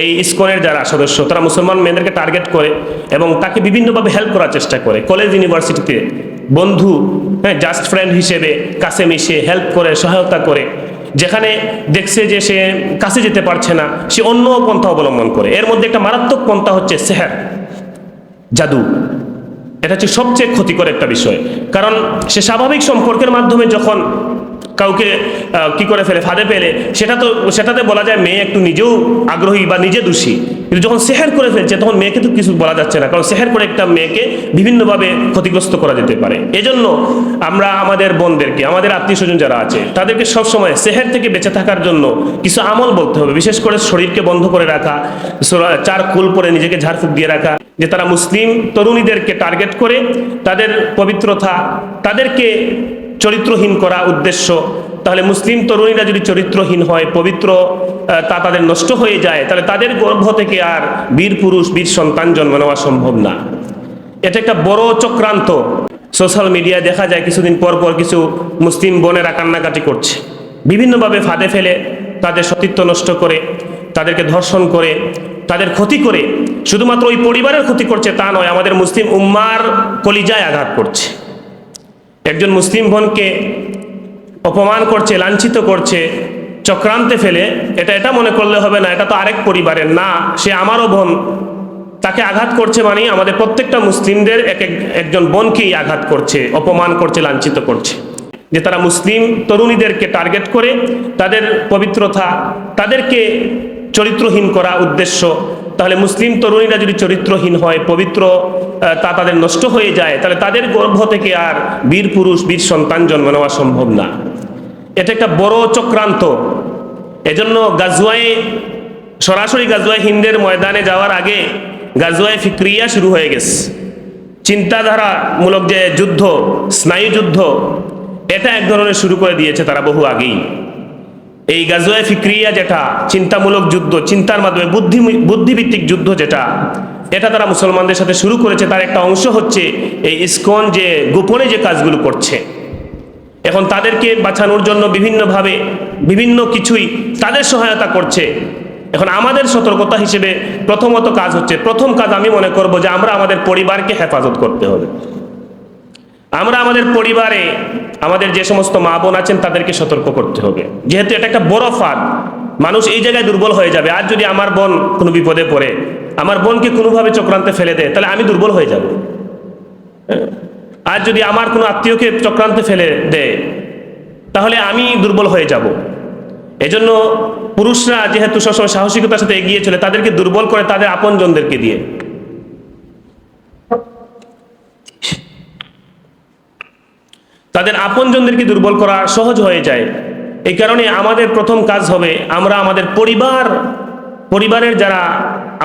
এই ইসকনের যারা সদস্য, তারা মুসলমান মেয়েদেরকে টার্গেট করে এবং তাকে বিভিন্নভাবে হেল্প করার চেষ্টা করে। কলেজ ইউনিভার্সিটিতে বন্ধু হ্যাঁ জাস্ট ফ্রেন্ড হিসেবে কাছে মিশে হেল্প করে, সহায়তা করে, যেখানে দেখছে যে সে কাছে যেতে পারছে না, সে অন্য পন্থা অবলম্বন করে। এর মধ্যে একটা মারাত্মক পন্থা হচ্ছে সেহার, জাদু। এটা হচ্ছে সবচেয়ে ক্ষতিকর একটা বিষয়। কারণ সে স্বাভাবিক সম্পর্কের মাধ্যমে যখন কাউকে কি করে ফেলে, ফাঁদে পেলে সেটা তো, সেটাতে বলা যায় মেয়ে একটু নিজেও আগ্রহী বা নিজে দোষী। কিন্তু যখন সেহের করে ফেলছে, তখন মেয়েকে তো কিছু বলা যাচ্ছে না, কারণ সেহের করে একটা মেয়েকে বিভিন্নভাবে ক্ষতিগ্রস্ত করা যেতে পারে। এজন্য আমরা আমাদের বোনদেরকে, আমাদের আত্মীয় স্বজন যারা আছে, তাদেরকে সবসময় সেহের থেকে বেঁচে থাকার জন্য কিছু আমল বলতে হবে। বিশেষ করে শরীরকে বন্ধ করে রাখা চার কুল পরে নিজেকে ঝাড়ফুঁক দিয়ে রাখা, যে তারা মুসলিম তরুণীদেরকে টার্গেট করে, তাদের পবিত্রতা, তাদেরকে চরিত্রহীন করা উদ্দেশ্য। তাহলে মুসলিম তরুণীরা যদি চরিত্রহীন হয়, পবিত্র তা তাদের নষ্ট হয়ে যায়, তাহলে তাদের গর্ভ থেকে আর বীর পুরুষ, বীর সন্তান জন্ম নেওয়া সম্ভব না। এটা একটা বড় চক্রান্ত। সোশ্যাল মিডিয়ায় দেখা যায়, কিছুদিন পর পর কিছু মুসলিম বোনেরা কান্নাকাটি করছে। বিভিন্নভাবে ফাঁদে ফেলে তাদের সতীত্ব নষ্ট করে, তাদেরকে ধর্ষণ করে, তাদের ক্ষতি করে। শুধুমাত্র ওই পরিবারের ক্ষতি করছে তা নয়, আমাদের মুসলিম উম্মার কলিজায় আঘাত করছে। একজন মুসলিম বোনকে অপমান করছে, লাঞ্ছিত করছে, চক্রান্তে ফেলে, এটা এটা মনে করলে হবে না, এটা তো আরেক পরিবারের, না, সে আমারও বোন। তাকে আঘাত করছে মানে আমাদের প্রত্যেকটা মুসলিমদের এক এক, একজন বোনকেই আঘাত করছে, অপমান করছে, লাঞ্ছিত করছে। যে তারা মুসলিম তরুণীদেরকে টার্গেট করে, তাদের পবিত্রতা, তাদেরকে চরিত্রহীন করা উদ্দেশ্য তাহলে মুসলিম তরুণীরা যদি চরিত্রহীন হয়, পবিত্র তা তাদের নষ্ট হয়ে যায়, তাহলে তাদের গর্ভ থেকে আর বীর পুরুষ, বীর সন্তান জন্ম নেওয়া সম্ভব না। এটা একটা বড় চক্রান্ত। এজন্য গাজুয়ায় সরাসরি গাজুয়ায় হিন্দের ময়দানে যাওয়ার আগে গাজুয়ায় ফিক্রিয়া শুরু হয়ে গেছে। চিন্তাধারামূলক যে যুদ্ধ, স্নায়ু যুদ্ধ, এটা এক ধরনের শুরু করে দিয়েছে তারা বহু আগেই। এই গাজোয়া ফিক্রিয়া যেটা, চিন্তামূলক যুদ্ধ, চিন্তার মাধ্যমে বুদ্ধি, বুদ্ধিভিত্তিক যুদ্ধ যেটা, এটা তারা মুসলমানদের সাথে শুরু করেছে। তার একটা অংশ হচ্ছে এই ইসকন যে গোপনে যে কাজগুলো করছে। এখন তাদেরকে বাঁচানোর জন্য বিভিন্নভাবে বিভিন্ন কিছুই তাদের সহায়তা করছে। এখন আমাদের সতর্কতা হিসেবে প্রথমত কাজ হচ্ছে, প্রথম কাজ আমি মনে করব যে আমরা আমাদের পরিবারকে হেফাজত করতে হবে। আমরা আমাদের পরিবারে, আমাদের যে সমস্ত মা বোন আছেন, তাদেরকে সতর্ক করতে হবে। যেহেতু এটা একটা বড় ফাঁদ, মানুষ এই জায়গায় দুর্বল হয়ে যাবে। আর যদি আমার বোন কোনো বিপদে পড়ে, আমার বোনকে কোনোভাবে চক্রান্তে ফেলে দেয়, তাহলে আমি দুর্বল হয়ে যাব। আর যদি আমার কোনো আত্মীয়কে চক্রান্তে ফেলে দেয়, তাহলে আমি দুর্বল হয়ে যাব। এজন্য পুরুষরা যেহেতু সবসময় সাহসিকতার সাথে এগিয়ে চলে, তাদেরকে দুর্বল করে তাদের আপনজনদেরকে দিয়ে। তাদের আপনজনদেরকে দুর্বল করা সহজ হয়ে যায়। এই কারণে আমাদের প্রথম কাজ হবে, আমরা আমাদের পরিবার, পরিবারের যারা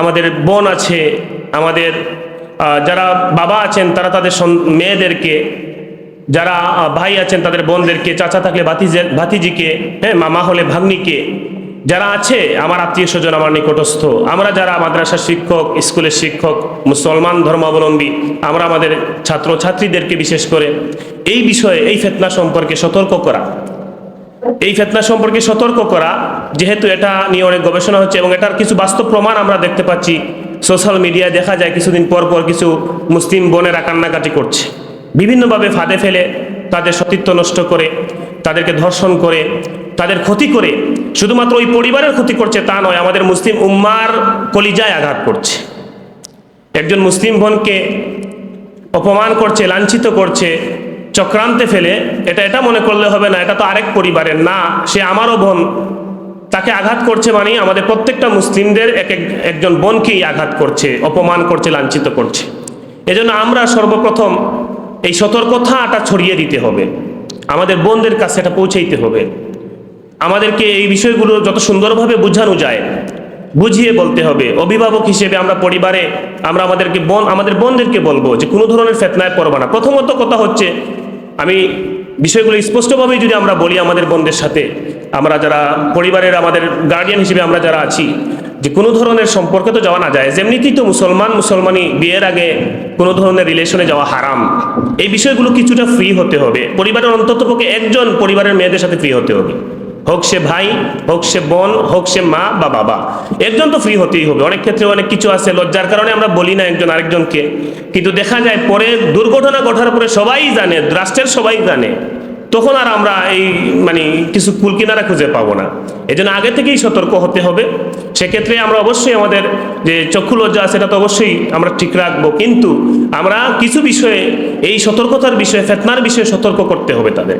আমাদের বোন আছে, আমাদের যারা বাবা আছেন, তারা তাদের মেয়েদেরকে, যারা ভাই আছেন, তাদের বোনদেরকে, চাচা থাকলে ভাতিজে, ভাতিজিকে হ্যাঁ মামা হলে ভাগ্নিকে যারা আছে, আমার আত্মীয় স্বজন আমার নিকটস্থ, আমরা যারা মাদ্রাসার শিক্ষক, স্কুলের শিক্ষক, মুসলমান ধর্মাবলম্বী, আমরা আমাদের ছাত্র ছাত্রীদেরকে বিশেষ করে এই বিষয়ে, এই ফেতনা সম্পর্কে সতর্ক করা। এই ফেতনা সম্পর্কে সতর্ক করা, যেহেতু এটা নিয়ে অনেক গবেষণা হচ্ছে এবং এটার কিছু বাস্তব প্রমাণ আমরা দেখতে পাচ্ছি, সোশ্যাল মিডিয়ায় দেখা যায় কিছুদিন পর পর কিছু মুসলিম বোনেরা কান্নাকাটি করছে। বিভিন্নভাবে ফাঁদে ফেলে, তাদের সতীত্ব নষ্ট করে, তাদেরকে ধর্ষণ করে, তাদের ক্ষতি করে শুধুমাত্র ওই পরিবারের ক্ষতি করছে তা নয়, আমাদের মুসলিম উম্মার কলিজায় আঘাত করছে। একজন মুসলিম বোনকে অপমান করছে, লাঞ্ছিত করছে, চক্রান্তে ফেলে, এটা এটা মনে করলে হবে না, এটা তো আরেক পরিবারের, না, সে আমারও বোন, তাকে আঘাত করছে মানে আমাদের প্রত্যেকটা মুসলিমদের এক এক, একজন বোনকেই আঘাত করছে, অপমান করছে, লাঞ্ছিত করছে। এজন্য আমরা সর্বপ্রথম এই সতর্কতাটা ছড়িয়ে দিতে হবে। আমাদের বোনদের কাছে এটা পৌঁছাইতে হবে। আমাদেরকে এই বিষয়গুলো যত সুন্দরভাবে বোঝানো যায়, বুঝিয়ে বলতে হবে। অভিভাবক হিসেবে আমরা পরিবারে আমরা আমাদেরকে বোন, আমাদের বোনদেরকে বলব যে কোনো ধরনের ফেতনায় পড়বা না। প্রথমত কথা হচ্ছে, আমি বিষয়গুলো স্পষ্টভাবেই যদি আমরা বলি আমাদের বোনদের সাথে, আমরা যারা পরিবারের আমাদের গার্ডিয়ান হিসেবে আমরা যারা আছি, যে কোনো ধরনের সম্পর্কে তো যাওয়া না যায়। যেমনিতেই তো মুসলমান, মুসলমানি বিয়ের আগে কোনো ধরনের রিলেশনে যাওয়া হারাম। এই বিষয়গুলো কিছুটা ফ্রি হতে হবে। পরিবারের অন্ততপক্ষে একজন পরিবারের মেয়েদের সাথে ফ্রি হতে হবে। হোক সে ভাই, হোক সে বোন, হোক সে মা বা বাবা। একজন তো ফ্রি হতেই হবে। অনেক ক্ষেত্রে অনেক কিছু আছে, লজ্জার কারণে আমরা বলি না একজন আরেকজনকে। কিন্তু দেখা যায় পরে দুর্ঘটনা ঘটার পরে সবাই জানে, রাষ্ট্রের সবাই জানে। তখন আর আমরা এই মানে কিছু কুল কিনারা খুঁজে পাবো না। এই জন্য আগে থেকেই সতর্ক হতে হবে। সেক্ষেত্রে আমরা অবশ্যই আমাদের যে চক্ষু লজ্জা সেটা তো অবশ্যই আমরা ঠিক রাখব। কিন্তু আমরা কিছু বিষয়ে, এই সতর্কতার বিষয়ে, ফেতনার বিষয়ে সতর্ক করতে হবে তাদের।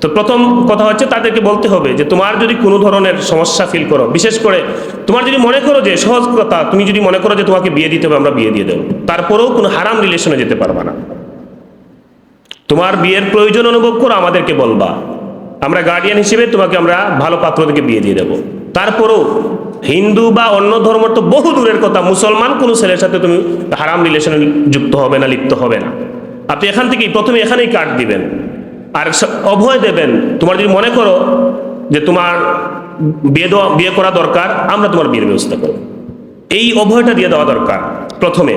তো প্রথম কথা হচ্ছে তাদেরকে বলতে হবে যে, তোমার যদি কোনো ধরনের সমস্যা ফিল করো, বিশেষ করে তোমার যদি মনে করো যে, সহজ কথা, তুমি যদি মনে করো যে, তোমাকে বিয়ে দিতে হবে, আমরা বিয়ে দিয়ে দেবো। তারপরেও কোনো হারাম রিলেশনে যেতে পারবা না। তোমার বিয়ের প্রয়োজন অনুভব করো, আমাদেরকে বলবা। আমরা গার্ডিয়ান হিসেবে তোমাকে আমরা ভালো পাত্র থেকে বিয়ে দিয়ে দেবো। তারপরও হিন্দু বা অন্য ধর্ম তো বহু দূরের কথা, মুসলমান কোনো ছেলের সাথে তুমি হারাম রিলেশনে যুক্ত হবে না, লিপ্ত হবে না। আপনি এখান থেকেই, প্রথমে এখানেই কার্ড দিবেন। আর অভয় দেবেন, তোমার যদি মনে করো যে তোমার বিয়ে দেওয়া, বিয়ে করা দরকার, আমরা তোমার বিয়ের ব্যবস্থা করব। এই অভয়টা দিয়ে দেওয়া দরকার, প্রথমে।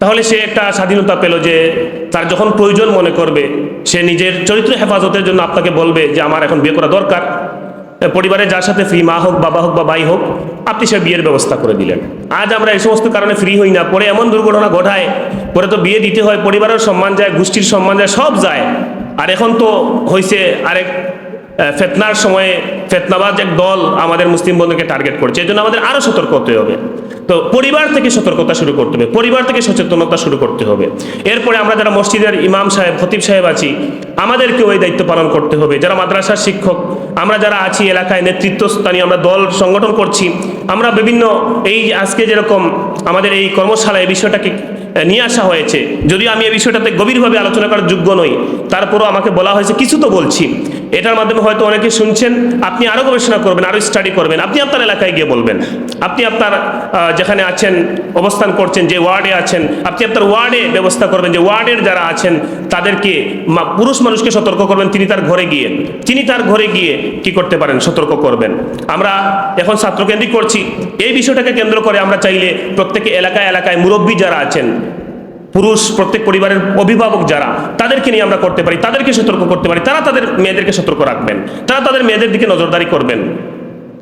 তাহলে সে একটা স্বাধীনতা পেল যে তার যখন প্রয়োজন মনে করবে, সে নিজের চরিত্র হেফাজতের জন্য আপনাকে বলবে যে আমার এখন বিয়ে করা দরকার। পরিবারে যার সাথে ফ্রি মা হোক, বাবা হোক বা ভাই হোক, আপনি সে বিয়ের ব্যবস্থা করে দিলেন। আজ আমরা এই সমস্ত কারণে ফ্রি হই না, পরে এমন দুর্ঘটনা ঘটায়, পরে তো বিয়ে দিতে হয়, পরিবারের সম্মান যায়, গোষ্ঠীর সম্মান যায়, সব যায়। আর এখন তো হয়েছে আরেক ফেতনার সময়ে ফেতনাবাজ এক দল আমাদের মুসলিম বন্ধুকে টার্গেট করছে। এই জন্য আমাদের আরও সতর্ক হতে হবে। তো পরিবার থেকে সতর্কতা শুরু করতে হবে। পরিবার থেকে সচেতনতা শুরু করতে হবে। এরপরে আমরা যারা মসজিদের ইমাম সাহেব, খতিব সাহেব আছি, আমাদেরকে ওই দায়িত্ব পালন করতে হবে। যারা মাদ্রাসার শিক্ষক, আমরা যারা আছি এলাকায় নেতৃত্বস্থানীয়, আমরা দল সংগঠন করছি, আমরা বিভিন্ন এই আজকে যেরকম আমাদের এই কর্মশালায় এই বিষয়টাকে নিয়ে আসা হয়েছে, যদিও আমি এই বিষয়টাতে গভীরভাবে আলোচনা করার যোগ্য নই, তারপরও আমাকে বলা হয়েছে, কিছু তো বলছি। এটার মাধ্যমে হয়তো অনেকে শুনছেন, আপনি আরও গবেষণা করবেন আরও স্টাডি করবেন, আপনি আপনার এলাকায় গিয়ে বলবেন। আপনি আপনার যেখানে আছেন, অবস্থান করছেন, যে ওয়ার্ডে আছেন, আপনি আপনার ওয়ার্ডে ব্যবস্থা করবেন, যে ওয়ার্ডের যারা আছেন, তাদেরকে পুরুষ মানুষকে সতর্ক করবেন, তিনি তার ঘরে গিয়ে। তিনি তার ঘরে গিয়ে কি করতে পারেন? সতর্ক করবেন। আমরা এখন ছাত্রকেন্দ্রিক করছি। এই বিষয়টাকে কেন্দ্র করে আমরা চাইলে প্রত্যেকে এলাকায় এলাকায় মুরব্বী যারা আছেন পুরুষ প্রত্যেক পরিবারের অভিভাবক যারা, তাদেরকে নিয়ে আমরা করতে পারি, তাদেরকে সতর্ক করতে পারি, তারা তাদের মেয়েদেরকে সতর্ক রাখবেন, তারা তাদের মেয়েদের দিকে নজরদারি করবেন,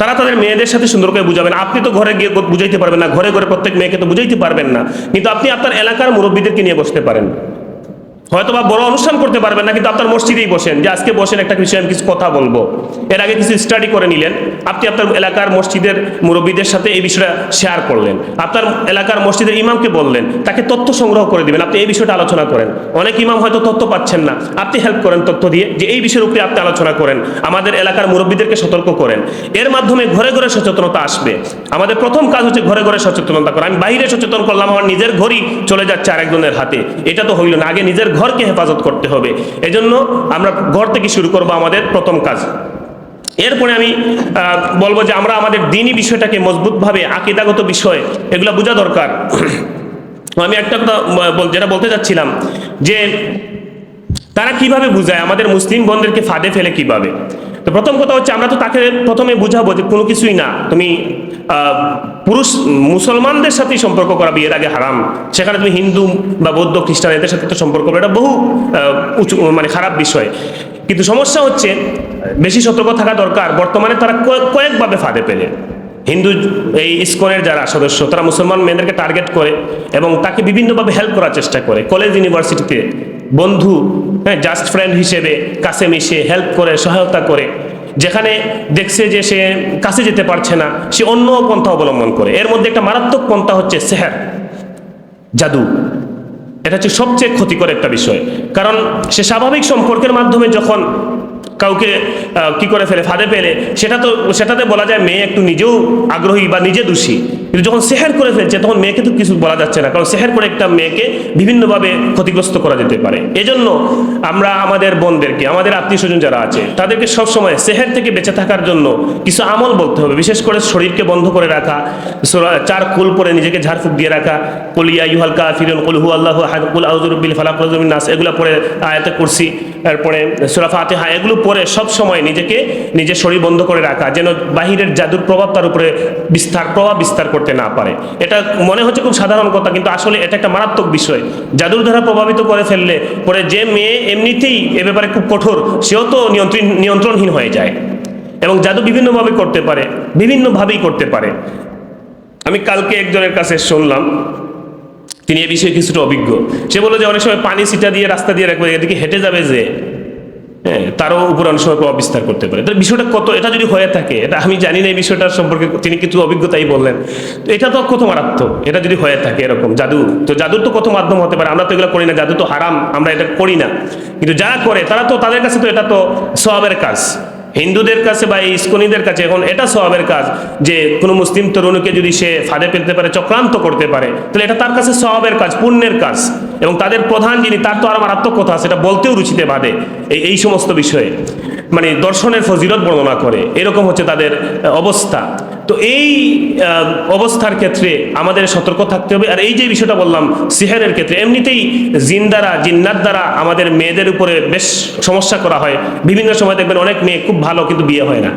তারা তাদের মেয়েদের সাথে সুন্দর করে বুঝাবেন। আপনি তো ঘরে গিয়ে বুঝাইতে পারবেন না, ঘরে ঘরে প্রত্যেক মেয়েকে তো বুঝাইতে পারবেন না, কিন্তু আপনি আপনার এলাকার মুরব্বীদেরকে নিয়ে বসতে পারেন। হয়তো বা বড় অনুষ্ঠান করতে পারবেন না, কিন্তু আপনার মসজিদেই বসেন। যে আজকে বসেন একটা বিষয়ে আমি কিছু কথা বলব। এর আগে কিছু স্টাডি করে নিলেন। আপনি আপনার এলাকার মসজিদের মুরব্বীদের সাথে এই বিষয়টা শেয়ার করলেন। আপনার এলাকার মসজিদের ইমামকে বললেন, তাকে তথ্য সংগ্রহ করে দিবেন। আপনি এই বিষয়টা আলোচনা করেন। অনেক ইমাম হয়তো তথ্য পাচ্ছেন না। আপনি হেল্প করেন তথ্য দিয়ে যে এই বিষয়ের উপরে আপনি আলোচনা করেন। আমাদের এলাকার মুরব্বীদেরকে সতর্ক করেন। এর মাধ্যমে ঘরে ঘরে সচেতনতা আসবে। আমাদের প্রথম কাজ হচ্ছে ঘরে ঘরে সচেতনতা করা। আমি বাইরে সচেতন করলাম, আমার নিজের ঘরই চলে যাচ্ছে আরেকজনের হাতে। এটা তো হইল না। আগে নিজের ঘরকে হেফাজত করতে হবে। এজন্য আমরা ঘর থেকে শুরু করব আমাদের প্রথম কাজ। এরপরে আমি বলব যে আমরা আমাদের দিনই বিষয়টাকে মজবুতভাবে আকিদাগত বিষয়, এগুলো বোঝা দরকার। আমি একটা কথা যেটা বলতে যাচ্ছিলাম, যে তারা কীভাবে বুঝায়? আমাদের মুসলিম বন্ধুদেরকে ফাঁদে ফেলে কীভাবে? প্রথম কথা হচ্ছে আমরা তো তাকে প্রথমে বুঝাবো যে কোনো কিছুই না। তুমি পুরুষ, মুসলমানদের সাথেই সম্পর্ক করা বিয়ের আগে হারাম। সেখানে তুমি হিন্দু বা বৌদ্ধ, খ্রিস্টান, এদের সাথে তো সম্পর্ক এটা বহু উঁচু মানে খারাপ বিষয়। কিন্তু সমস্যা হচ্ছে, বেশি সতর্ক থাকা দরকার। বর্তমানে তারা কয়েক- কয়েকভাবে ফাঁদে পেলে হিন্দু, এই ইস্কনের যারা সদস্য, তারা মুসলমান মেয়েদেরকে টার্গেট করে এবং তাকে বিভিন্নভাবে হেল্প করার চেষ্টা করে। কলেজ, ইউনিভার্সিটিতে বন্ধু হ্যাঁ জাস্ট ফ্রেন্ড হিসেবে কাছে মিশে হেল্প করে, সহায়তা করে। যেখানে দেখছে যে সে কাছে যেতে পারছে না, সে অন্য পন্থা অবলম্বন করে। এর মধ্যে একটা মারাত্মক পন্থা হচ্ছে সেহের, জাদু। এটা হচ্ছে সবচেয়ে ক্ষতিকর একটা বিষয়। কারণ সে স্বাভাবিক সম্পর্কের মাধ্যমে যখন কাউকে কি করে ফেলে, ফাঁদে ফেলে, সেটা তো, সেটাতে বলা যায় মেয়ে একটু নিজেও আগ্রহী বা নিজে দোষী। কিন্তু যখন সেহের করে ফেলছে, তখন মেয়েকে তো কিছু বলা যাচ্ছে না। কারণ সেহের করে একটা মেয়েকে বিভিন্নভাবে ক্ষতিগ্রস্ত করা যেতে পারে। এজন্য আমরা আমাদের বোনদেরকে, আমাদের আত্মীয় স্বজন যারা আছে, তাদেরকে সবসময় সেহের থেকে বেঁচে থাকার জন্য কিছু আমল বলতে হবে। বিশেষ করে শরীরকে বন্ধ করে রাখা চার কুল পরে নিজেকে ঝাড়ফুঁক দিয়ে রাখা কুলিয়া ইউহাল কাফিরুন কুল হু আল্লাহু কুল আউযু বিল ফালাক নাস, এগুলো পরে আয়াতে কুরসি, এরপরে সূরা ফাতিহা, এগুলো পরে সব সময় নিজেকে, নিজের শরীর বন্ধ করে রাখা, যেন বাহিরের জাদুর প্রভাব তার উপরে বিস্তার, প্রভাব বিস্তার করতে না পারে। এটা মনে হচ্ছে খুব সাধারণ কথা, কিন্তু আসলে এটা একটা মারাত্মক বিষয়। জাদুর দ্বারা প্রভাবিত করে ফেললে পরে যে মেয়ে এমনিতেই এ ব্যাপারে খুব কঠোর, সেও তো নিয়ন্ত্রণ নিয়ন্ত্রণহীন হয়ে যায়। এবং জাদু বিভিন্নভাবে করতে পারে, বিভিন্নভাবেই করতে পারে। আমি কালকে একজনের কাছে শুনলাম, তিনি এ বিষয়ে কিছুটা অভিজ্ঞ। সে বলল যে, অনেক সময় পানি সিটা দিয়ে, রাস্তা দিয়ে রাখবে, এদিকে হেঁটে যাবে যে। তারও উপর অনেক বিস্তার করতে পারে। তাহলে বিষয়টা কত, এটা যদি হয়ে থাকে, এটা আমি জানি না এই বিষয়টার সম্পর্কে তিনি কিছু অভিজ্ঞতাই বললেন। এটা তো কত মারাত্মক, এটা যদি হয়ে থাকে এরকম, জাদু। তো জাদুর তো কত মাধ্যম হতে পারে, আমরা তো এগুলো করি না, জাদু তো হারাম, আমরা এটা করি না। কিন্তু যারা করে, তারা তো তাদের কাছে তো এটা তো সবের কাজ। হিন্দুদের কাছে বা ইস্কনিদের কাছে এখন এটা স্বভাবের কাজ যে কোনো মুসলিম তরুণীকে যদি সে ফাঁদে ফেলতে পারে, চক্রান্ত করতে পারে, তাহলে এটা তার কাছে স্বভাবের কাজ, পুণ্যের কাজ। এবং তাদের প্রধান যিনি, তার তো আর মারাত্মক কথা সেটা বলতেও রুচিতে বাদে এই এই সমস্ত বিষয়ে। মানে দর্শনের ফজিলত বর্ণনা করে। এরকম হচ্ছে তাদের অবস্থা। তো এই অবস্থার ক্ষেত্রে আমাদের সতর্ক থাকতে হবে। আর এই যে বিষয়টা বললাম, সিহারের ক্ষেত্রে, এমনিতেই জিন দ্বারা জিন্নার দ্বারা আমাদের মেয়েদের উপরে বেশ সমস্যা করা হয়। বিভিন্ন সময় দেখবেন অনেক মেয়ে খুব ভালো কিন্তু বিয়ে হয় না।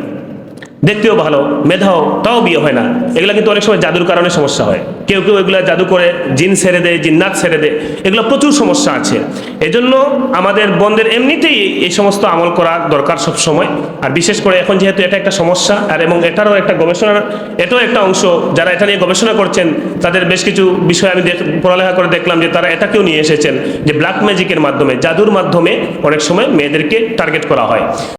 দেখতেও ভালো, মেধাও, তাও বিয়ে হয় না। এগুলো কিন্তু অনেক সময় জাদুর কারণে সমস্যা হয়। কেউ কেউ এগুলো জাদু করে জিন ছেড়ে দেয়, জিন্নাত ছেড়ে দেয়। এগুলো প্রচুর সমস্যা আছে। এজন্য আমাদের বন্ধের এমনিতেই এই সমস্ত আমল করা দরকার সব সময় আর বিশেষ করে এখন যেহেতু এটা একটা সমস্যা, আর এবং এটারও একটা গবেষণার, এটাও একটা অংশ, যারা এটা নিয়ে গবেষণা করছেন, তাদের বেশ কিছু বিষয় আমি দেখ- পড়ালেখা করে দেখলাম যে তারা এটাকেও নিয়ে এসেছেন, যে ব্ল্যাক ম্যাজিকের মাধ্যমে, জাদুর মাধ্যমে অনেক সময় মেয়েদেরকে টার্গেট করা হয়।